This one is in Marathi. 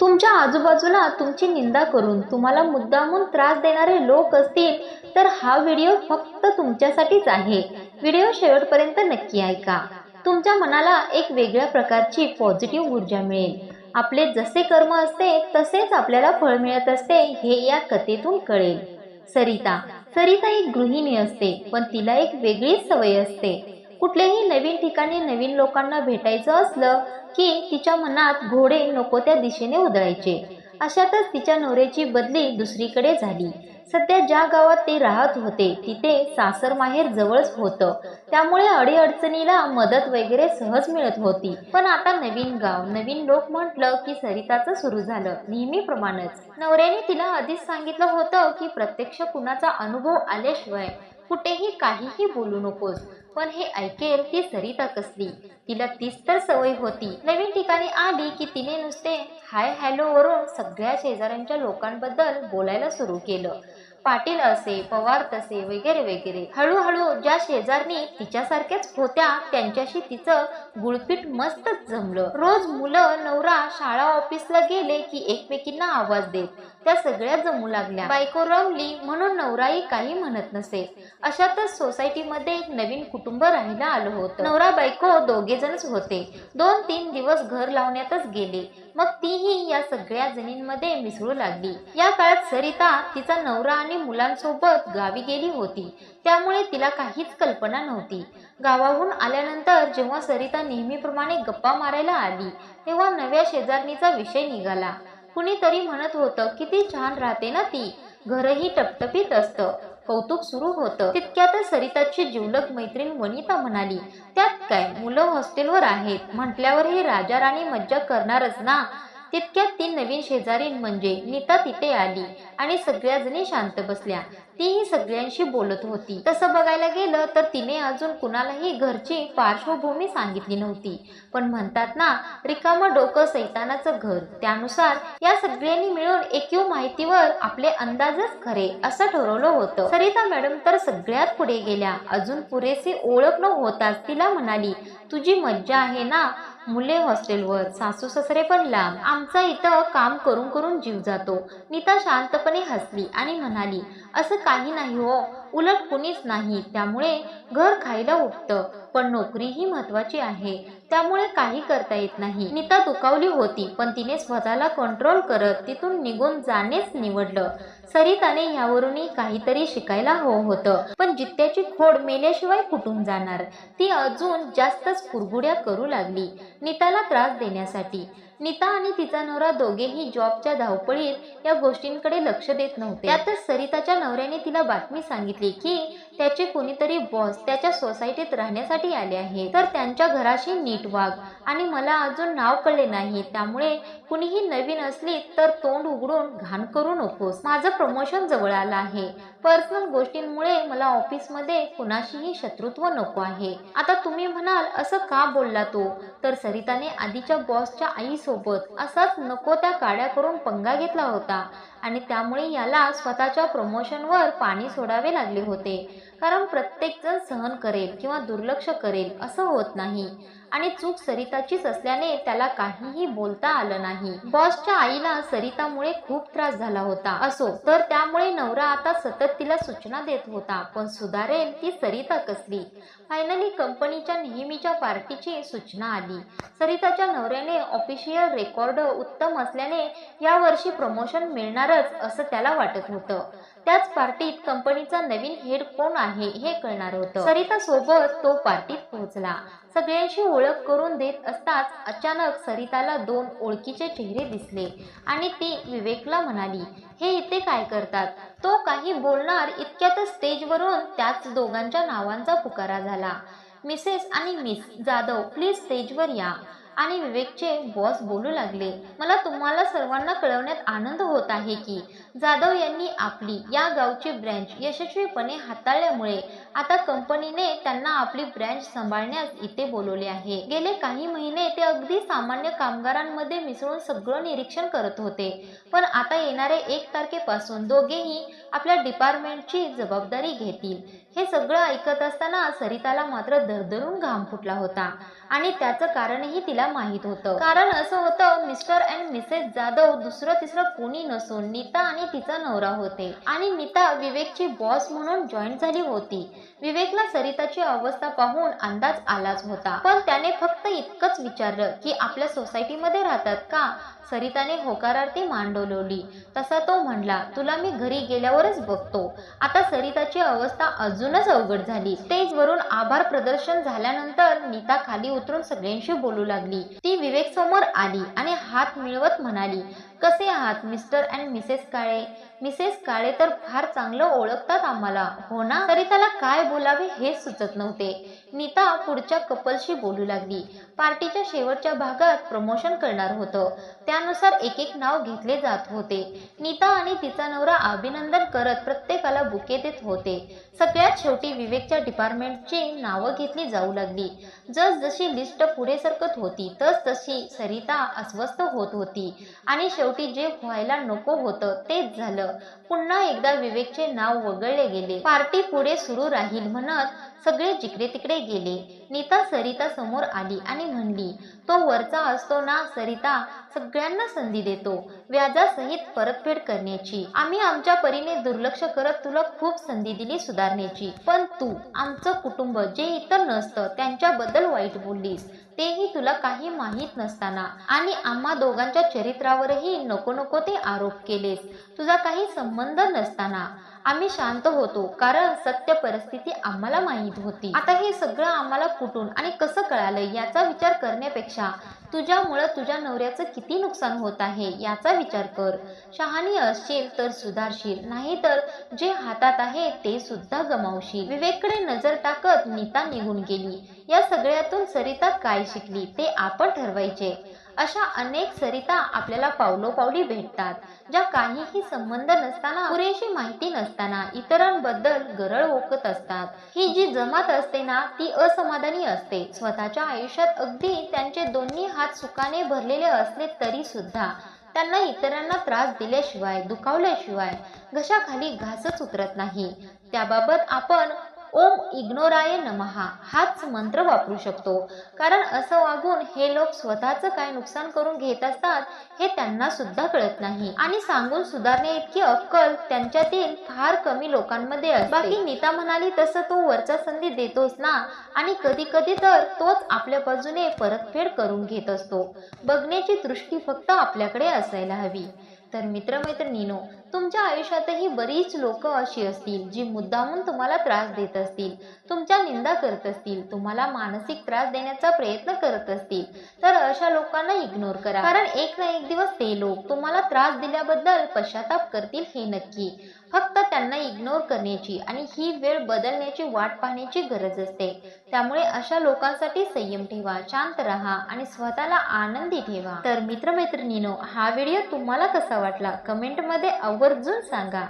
तुमच्या आजूबाजूला तुमची निंदा करून तुम्हाला मुद्दामून त्रास देणारे लोक असतील तर हा व्हिडिओ फक्त तुमच्यासाठीच आहे. व्हिडिओ शेवटपर्यंत नक्की ऐका. तुमच्या मनाला एक वेगळ्या प्रकारची पॉझिटिव्ह ऊर्जा मिळेल. आपले जसे कर्म असते तसेच आपल्याला फळ मिळत असते हे या कथेतून कळेल. सरिता सरिता एक गृहिणी असते पण तिला एक वेगळीच सवय असते. कुठल्याही नवीन ठिकाणी नवीन लोकांना भेटायचं असलं की तिच्या मनात घोडे नको त्या दिशेने उधळायचे. अशातच तिच्या नवऱ्याची बदली दुसरीकडे झाली. सध्या ज्या गावात ते राहत होते तिथे सासर माहेर जवळच होतं. त्यामुळे अडीअडचणीला मदत वगैरे सहज मिळत होती. पण आता नवीन गाव नवीन लोक म्हटलं की सरिताचं सुरू झालं नेहमीप्रमाणेच. नवऱ्याने तिला आधीच सांगितलं होतं की प्रत्यक्ष कुणाचा अनुभव आल्याशिवाय कुठेही काहीही बोलू नकोस. पण हे ऐकेल ती सरिता कसली तिला तीच तर सवय होती. नवीन ठिकाणी आली की तिने नुसते हाय हॅलो वरून सगळ्या शेजाऱ्यांच्या लोकांबद्दल बोलायला सुरू केलं. पाटील असे पवार तसे वगैरे वगैरे. हळूहळू ज्या शेजारनी तिच्यासारख्याच होत्या त्यांच्याशी तिचं गुळपीट मस्तच जमलं. रोज मुलं नवरा शाळा ऑफिसला गेले की एकमेकींना आवाज देत. त्या सगळ्या जमू लागल्या. बायको रमली म्हणून नवराही काही म्हणत नसे. अशातच सोसायटीमध्ये एक नवीन कुटुंब राहायला आलं होतं. नवरा बायको दोघे जणच होते. दोन तीन दिवस घर लावण्यातच गेले. मग तीही या सगळ्या जणींमध्ये मिसळू लागली. या काळात सरिता तिचा नवरा आणि मुलांसोबत गावी गेली होती. त्यामुळे तिला काहीच कल्पना नव्हती. गावाहून आल्यानंतर जेव्हा सरिता नेहमीप्रमाणे गप्पा मारायला आली तेव्हा नव्या शेजारणीचा विषय निघाला. कुणीतरी म्हणत होतं किती छान राहते ना ती? घरही टपटपीत असतं. कौतुक सुरू होतं. तितक्यातच सरिताची जिवलग मैत्रीण वनिता म्हणाली त्यात काय? मुलं हॉस्टेलवर आहेत. म्हटल्यावर हे राजा राणी मज्जा करणारच ना? तितक्यात ती नवीन शेजारी म्हणजे नीता तिथे आली आणि सगळ्या जणी शांत बसल्या. तीही सगळ्यांशी बोलत होती. तसं बघायला गेलं तर तिने अजून कुणालाही घरची पार्श्वभूमी सांगितली नव्हती. पण म्हणतात ना रिकामं डोकं सैतानाचं घर. त्यानुसार या सगळ्यांनी मिळून एकीव माहितीवर आपले अंदाजच खरे असं ठरवलं होतं. सरिता मॅडम तर सगळ्यात पुढे गेल्या. अजून पुरेशी ओळख न होताच तिला म्हणाली तुझी मज्जा आहे ना? मुले हॉस्टेलवर सासू ससरे पण लांब. आमचा इथं काम करून करून जीव जातो. नीता शांतपणे हसली आणि म्हणाली असं काही नाही हो. उलट कुणीच नाही. त्यामुळे घर खायला उठतं. पण नोकरी ही महत्वाची आहे. त्यामुळे काही करता येत नाही. नीता दुखावली होती पण तिने स्वतःला कंट्रोल करत तिथून निघून जाणेच निवडलं. सरिताने यावरूनही काहीतरी शिकायला हवं होतं. पण जित्याची खोड मेल्याशिवाय कुठून जाणार? ती अजून जास्तच कुरगुड्या करू लागली. नीताला त्रास देण्यासाठी. नीता आणि तिचा नवरा दोघेही जॉबच्या धावपळीत या गोष्टींकडे लक्ष देत नव्हते. त्यातच सरिताच्या नवऱ्याने तिला बातमी सांगितली की त्याचे कोणीतरी बॉस त्याच्या सोसायटीत राहण्यासाठी आले आहे तर त्यांच्या घराशी नीट वाघ आणि मला अजून नाव कळले नाही. त्यामुळे कुणीही नवीन असली तर तोंड उघडून घाण करू नकोस. माझं प्रमोशन जवळ आलं आहे. पर्सनल गोष्टींमुळे मला ऑफिसमध्ये कुणाशीही शत्रुत्व नको आहे. आता तुम्ही म्हणाल असं का बोलला तो? तर सरिताने आधीच्या बॉसच्या आईसोबत असाच नको त्या काड्या करून पंगा घेतला होता. आणि त्यामुळे याला स्वतःच्या प्रमोशनवर पाणी सोडावे लागले होते. कारण प्रत्येकजण सहन करेल किंवा दुर्लक्ष करेल असं होत नाही. आणि चूक सरिताचीच असल्याने त्याला काहीही बोलता आलं नाही. बॉसच्या आईला सरितामुळे खूप त्रास झाला होता असो. तर त्यामुळे नवरा आता सतत तिला सूचना देत होता पण सुधारेल ती सरिता कसली? फायनली कंपनीच्या नेहमीच्या पार्टीची सूचना आली. सरिताच्या नवऱ्याने ऑफिशियल रेकॉर्ड उत्तम असल्याने यावर्षी प्रमोशन मिळणारच असं त्याला वाटत होतं. त्याच पार्टीत कंपनीचा नवीन हेड कोण आहे हे कळणार होतं. सरिता सोबत तो पार्टीत पोहोचला. सगळ्यांशी ओळख करून देत असताच अचानक सरिताला दोन ओळखीचे चेहरे दिसले आणि ती विवेकला म्हणाली हे इथे काय करतात? तो काही बोलणार इतक्यातच स्टेजवरून त्याच दोघांच्या नावांचा पुकारा झाला. मिसेस आणि मिस जाधव प्लीज स्टेजवर या. आणि विवेकचे बॉस बोलू लागले मला तुम्हाला सर्वांना कळवण्यात आनंद होत आहे की जाधव यांनी आपली या गावची ब्रँच यशस्वीपणे हाताळल्यामुळे आता कंपनीने त्यांना आपली ब्रँच सांभाळण्यास इथे बोलवले आहे. गेले काही महिने ते अगदी सामान्य कामगारांमध्ये मिसळून सगळं निरीक्षण करत होते. पण आता येणाऱ्या एक तारखेपासून दोघेही आपल्या डिपार्टमेंटची जबाबदारी घेतील. हे सगळं ऐकत असताना सरिताला मात्र दरदरून घाम फुटला होता. आणि त्याचं कारणही तिला माहीत होतं. कारण असं होतं मिस्टर अँड मिसेस जाधव दुसरं तिसरं कोणी नसून नीता आणि तिचा नवरा होते. आणि नीता विवेकची बॉस म्हणून जॉईन झाली होती. विवेकला सरिताची अवस्था पाहून अंदाज आलाच होता. पण त्याने फक्त इतकंच विचारलं की आपल्या सोसायटीमध्ये राहतात का? सरिताने होकारार्थी मान डोलवली तसा तो म्हणला तुला मी घरी गेल्यावरच बघतो. आता सरिताची अवस्था अजूनच अवघड झाली. स्टेजवरून आभार प्रदर्शन झाल्यानंतर नीता खाली उतरून सगळ्यांशी बोलू लागली. ती विवेक समोर आली आणि हात मिळवत म्हणाली कसे आहात mister and missus Kale? Missus Kale तर फार चांगलं ओळखतात आम्हाला. हो ना? सरिताला काय बोलावे हे सुचत नव्हते. नीता पुढच्या कपलशी बोलू लागली. पार्टीच्या शेवटच्या भागात प्रमोशन करणार होतं. त्यानुसार एक एक नाव घेतले जात होते. नीता आणि तिचा नवरा अभिनंदन करत प्रत्येकाला बुके देत होते. सगळ्यात शेवटी विवेकच्या डिपार्टमेंटची नावं घेतली जाऊ लागली. जस जशी लिस्ट पुढे सरकत होती तस तशी सरिता अस्वस्थ होत होती. आणि शेवटी जे व्हायला नको होतं तेच झालं. पुन्हा एकदा विवेकचे नाव वगळले गेले. पार्टी पुढे सुरू राहील म्हणत सगळे जिकडे तिकडे गेले. नीता सरिता समोर आली आणि म्हणली तो वरचा असतो ना सरिता सगळ्यांना संधी देतो. व्याजासहित परतफेड करण्याची. आम्ही आमच्या परीने दुर्लक्ष करत तुला खूप संधी दिली सुधारण्याची. पण तू आमचं कुटुंब जे इतर नसतं त्यांच्याबद्दल वाईट बोललीस. तेही तुला काही माहीत नसताना. आणि आम्हा दोघांच्या चरित्रावरही नको नको ते आरोप केलेस. तुझा काही संबंध नसताना. आम्ही शांत होतो कारण सत्य परिस्थिती आम्हाला माहीत होती. आता हे सगळं आम्हाला कुठून आणि कसं कळालं याचा विचार करण्यापेक्षा तुझ्यामुळं तुझ्या नवऱ्याचं किती नुकसान होत आहे याचा विचार कर. शहाणी असशील तर सुधारशील नाहीतर जे हातात आहे ते सुद्धा गमावशील. विवेककडे नजर टाकत नीता निघून गेली. या सगळ्यातून सरिता काय शिकली ते आपण ठरवायचे. अशा अनेक सरिता आपल्याला पावलोपावली भेटतात ज्या काहीही संबंध नसताना पुरेशी माहिती नसताना इतरांबद्दल गरळ ओकत असतात. ही जी जमात असते ना ती असमाधानी असते. स्वतःच्या आयुष्यात अगदी त्यांचे दोन्ही हात सुखाने भरलेले असले तरी सुद्धा त्यांना इतरांना त्रास दिल्याशिवाय दुखावल्याशिवाय घशाखाली घासच उतरत नाही. त्याबाबत आपण ओम इग्नोराय नमहा हाच मंत्र वापरू शकतो. कारण असं वागून हे लोक स्वतःच काय नुकसान करून घेत असतात हे त्यांना सुद्धा कळत नाही. आणि सांगून सुधारणे इतकी अक्कल त्यांच्यातील फार कमी लोकांमध्ये बाकी नीता म्हणाली तसं तो वरचा संधी देतोस ना. आणि कधी कधी तर तोच आपल्या बाजूने परतफेड करून घेत असतो. बघण्याची दृष्टी फक्त आपल्याकडे असायला हवी. तर मित्रमैत्रिणीनो तुमच्या आयुष्यातही बरीच लोक अशी असतील जी मुद्दामून तुम्हाला त्रास देत असतील तुमच्या निंदा करत असतील तुम्हाला मानसिक त्रास देण्याचा प्रयत्न करत असतील तर अशा लोकांना इग्नोर करा. कारण एक ना एक दिवस ते लोक तुम्हाला त्रास दिल्याबद्दल पश्चाताप करतील हे नक्की. फक्त त्यांना इग्नोर करण्याची आणि ही वेळ बदलण्याची वाट पाहण्याची गरज असते. त्यामुळे अशा लोकांसाठी संयम ठेवा शांत राहा आणि स्वतःला आनंदी ठेवा. तर मित्रमैत्रिणीनो हा व्हिडिओ तुम्हाला कसा वाटला? कमेंटमध्ये आवर्जून सांगा.